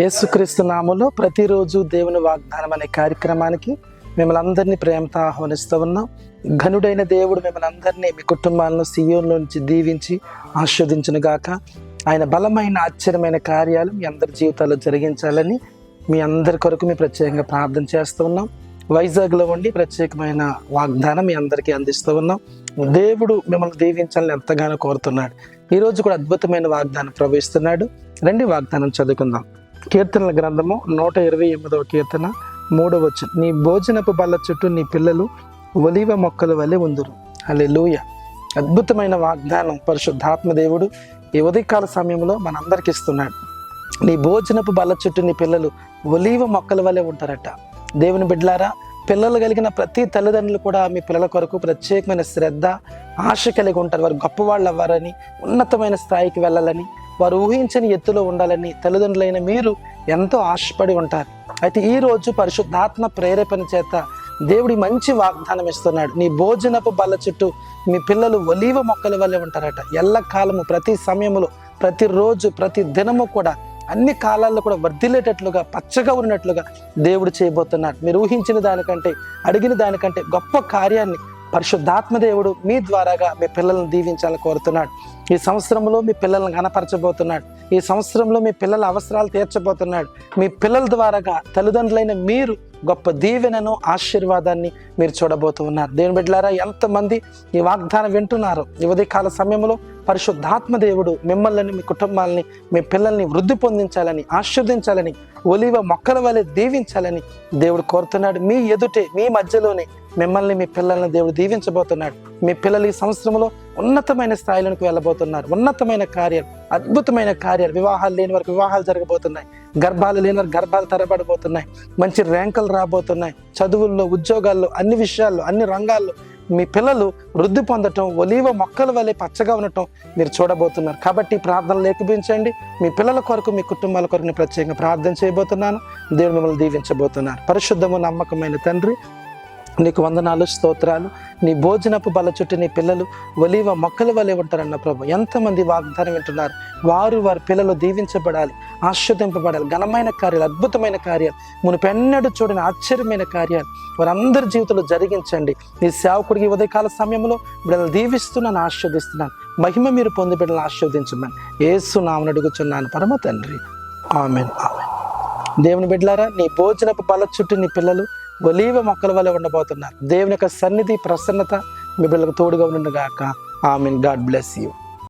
యేసుక్రీస్తు నామంలో ప్రతిరోజు దేవుని వాగ్దానం అనే కార్యక్రమానికి మిమ్మల్ని అందరినీ ప్రేమతో ఆహ్వానిస్తూ ఉన్నాం. ఘనుడైన దేవుడు మిమ్మల్ని అందరినీ మీ కుటుంబాలను సీయోన్లో నుంచి దీవించి ఆస్వాదించును గాక ఆయన బలమైన ఆశ్చర్యమైన కార్యాలు మీ అందరి జీవితాల్లో జరిగించాలని మీ అందరి కొరకు మీ ప్రత్యేకంగా ప్రార్థన చేస్తూ ఉన్నాం. వైజాగ్లో ఉండి ప్రత్యేకమైన వాగ్దానం మీ అందరికీ అందిస్తూ ఉన్నాం. దేవుడు మిమ్మల్ని దీవించాలని ఎంతగానో కోరుతున్నాడు. ఈరోజు కూడా అద్భుతమైన వాగ్దానం ప్రవహిస్తున్నాడు. రండి వాగ్దానం చదువుకుందాం. కీర్తనల గ్రంథము నూట ఇరవై ఎనిమిదవ కీర్తన మూడవ వచ్చు నీ భోజనపు బల్ల చుట్టూ నీ పిల్లలు ఒలివ మొక్కల వలె ఉందురు. అలే అద్భుతమైన వాగ్దానం పరిశుద్ధాత్మ దేవుడు ఈ ఉదయకాల సమయంలో మనందరికి ఇస్తున్నాడు. నీ భోజనపు బల్ల చుట్టూ నీ పిల్లలు ఒలివ మొక్కల వలె ఉంటారట. దేవుని బిడ్డలారా పిల్లలు కలిగిన ప్రతి తల్లిదండ్రులు కూడా మీ పిల్లల కొరకు ప్రత్యేకమైన శ్రద్ధ ఆశ కలిగి ఉంటారు. వారు గొప్పవాళ్ళు అవ్వాలని ఉన్నతమైన స్థాయికి వెళ్ళాలని వారు ఊహించని ఎత్తులో ఉండాలని తల్లిదండ్రులైన మీరు ఎంతో ఆశపడి ఉంటారు. అయితే ఈ రోజు పరిశుద్ధాత్మ ప్రేరేపణ చేత దేవుడి మంచి వాగ్దానం ఇస్తున్నాడు. నీ భోజనపు బల్ల చుట్టూ మీ పిల్లలు ఒలీవ మొక్కల వల్లే ఉంటారట. ఎల్లకాలము ప్రతి సమయములో ప్రతిరోజు ప్రతి దినము కూడా అన్ని కాలాల్లో కూడా వర్ధిల్లేటట్లుగా పచ్చగా ఉన్నట్లుగా దేవుడు చేయబోతున్నాడు. మీరు ఊహించిన దానికంటే అడిగిన దానికంటే గొప్ప కార్యాన్ని పరిశుద్ధాత్మదేవుడు మీ ద్వారాగా మీ పిల్లల్ని దీవించాలని కోరుతున్నాడు. ఈ సంవత్సరంలో మీ పిల్లలను కనపరచబోతున్నాడు ఈ సంవత్సరంలో మీ పిల్లల అవసరాలు తీర్చబోతున్నాడు. మీ పిల్లల ద్వారాగా తల్లిదండ్రులైన మీరు గొప్ప దీవెనను ఆశీర్వాదాన్ని మీరు చూడబోతున్నారు దేవుని బిడ్డలారా ఎంతమంది ఈ వాగ్దానం వింటున్నారు ఈ సమయంలో పరిశుద్ధాత్మ దేవుడు మిమ్మల్ని మీ కుటుంబాలని మీ పిల్లల్ని వృద్ధి పొందించాలని ఆశీర్వదించాలని ఒలివ మొక్కల వలె దీవించాలని దేవుడు కోరుతున్నాడు. మీ ఎదుటే మీ మధ్యలోనే మిమ్మల్ని మీ పిల్లల్ని దేవుడు దీవించబోతున్నాడు. మీ పిల్లలు ఈ సంవత్సరంలో ఉన్నతమైన స్థాయిలోకి వెళ్ళబోతున్నారు. ఉన్నతమైన కార్యాలు అద్భుతమైన కార్యాలు వివాహాలు లేని వరకు వివాహాలు జరగబోతున్నాయి. గర్భాలు లేని వరకు గర్భాలు తరబడబోతున్నాయి. మంచి ర్యాంకులు రాబోతున్నాయి. చదువుల్లో ఉద్యోగాల్లో అన్ని విషయాల్లో అన్ని రంగాల్లో మీ పిల్లలు వృద్ధి పొందటం ఒలీవ మొక్కల వలె పచ్చగా ఉండటం మీరు చూడబోతున్నారు. కాబట్టి ప్రార్థన లేఖించండి మీ పిల్లల కొరకు మీ కుటుంబాల కొరకు నేను ప్రత్యేకంగా ప్రార్థన చేయబోతున్నాను. దేవుడు మిమ్మల్ని దీవించబోతున్నారు. పరిశుద్ధము నమ్మకమైన తండ్రి నీకు వందనాలు స్తోత్రాలు. నీ భోజనపు బల చుట్టూ నీ పిల్లలు ఒలివ మొక్కల వలె ఉంటారన్న ప్రభు. ఎంతమంది వాగ్దానం వింటున్నారు. వారు వారి పిల్లలు దీవించబడాలి ఆశ్వదింపబడాలి ఘనమైన కార్యాలు అద్భుతమైన కార్యాలు. మునుపెన్నడూ చూడని ఆశ్చర్యమైన కార్యాలు వారందరి జీవితంలో జరిగించండి. నీ సేవకుడికి ఉదయకాల సమయంలో బిడ్డలు దీవిస్తున్నాను ఆస్వాదిస్తున్నాను మహిమ మీరు పొంది బిడ్డలు ఆస్వాదించమని ఏసు నామని అడుగుచున్నాను. పరమ తండ్రి. Amen amen. దేవుని బిడ్డలారా నీ భోజనపు బల చుట్టూ నీ పిల్లలు ఒలీవ మొక్కల వల్ల ఉండబోతున్నారు. దేవుని యొక్క సన్నిధి ప్రసన్నత మీ పిల్లలకు తోడుగా ఉండుగాక మీన్ గాడ్ బ్లెస్ యూ.